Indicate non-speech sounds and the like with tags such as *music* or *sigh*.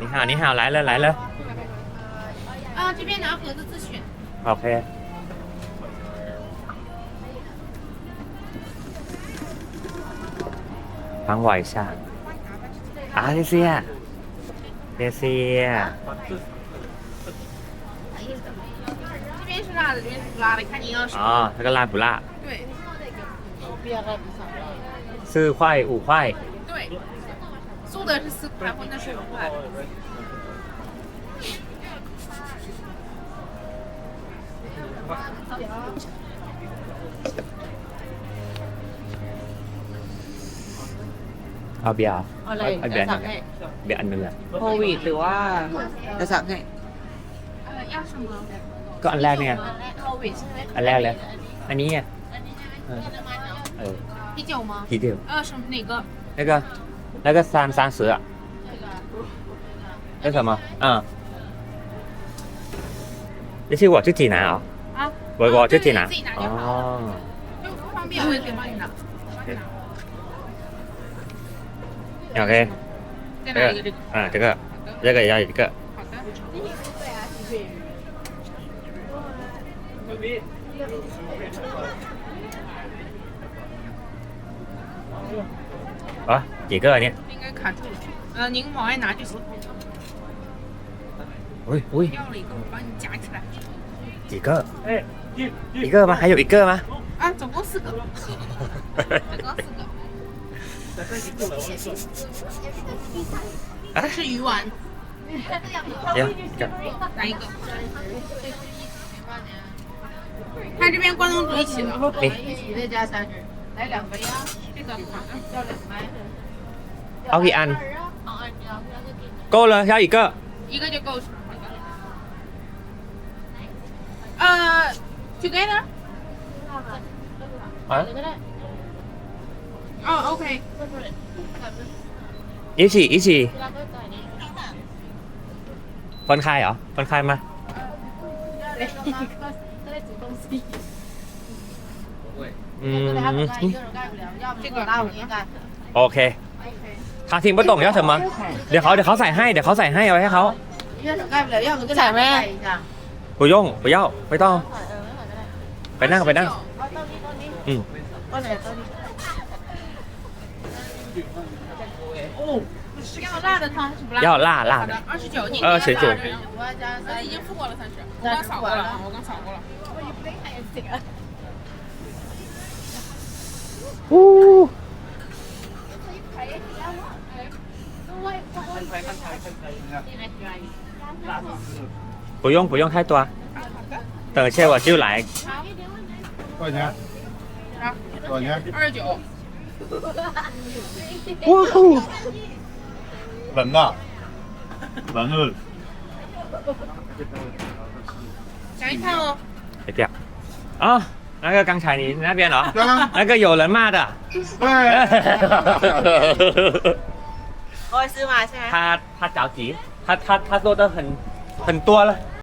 你好你好来了来了啊，这边拿盒子自取。OK พังไหวใช่อาเดเซียเดเซีย这边是辣的，这边是不辣的，看你要什么。อ๋อแล้วก็ลาบุล่对。ซื้อควาอู่ไวา对。素的是四块，荤的是五块。เอาเบียร์อะไรเบียร์หน่งอะเบียร์อันหนึงอะโควิดหรือว่าจะสั่งให้ันแรก็อันแรกเลยอันนี้่ยโควิดใช่ไหมอันแรกเลยอันนี้ไงเออ啤酒吗？啤酒要什么哪个？那个那个三三十，那什么？嗯，你是我自己拿啊？啊，我我自己拿。自己拿就好。哦，就不方便我也可以帮你拿。OK，这个，嗯，这个，这个也要一个。好的。嗯啊，几个呢？呃，您往外拿就行。喂喂，要了一个，我帮你夹起来。几个？哎，一一个吗？还有一个吗？啊，总共四个。*laughs* 总共四个。来，这哎，是鱼丸。行，这来一个。看这边，关东煮一起了。一起再加三十，来两杯呀。พี่ตอนค่ะเราเหลือไหมเอากี่อันเอาอันเดียวแล้วจะกินโก้เลยใช่อีกก็อีกก็จะโกสเอ่อ together อะก็ได้ oh okay อีชีอีชีเวลาก็จ่ายเองคนคายเหรอคนคายมาก็ได้จุดตรงสี่โอเคคาทิงไม่ตรงยล้เถอะมั้งเดี๋ยวเขาเดี๋ยวเขาใส่ให้เดี๋ยวเขาใส่ให้เอาไว้ให้เขาปุยย่งปุยเย่าไม่ต้อง ไปนั่งไปนั่งอืม要辣的汤是不辣？要辣辣的。二十九，你二十九，已经付过了三十，我刚扫过了，我刚扫过了。Uh. Bố dùng, bố dùng hai tòa Tờ xe và siêu lại Tòa nhá Tòa nhá 哇哦！闻呐，闻了。来看哦。再见。啊。那个刚才你那边哦，那个有人骂的，我 *laughs* 是马三，他他着急，他他他说的很很多了。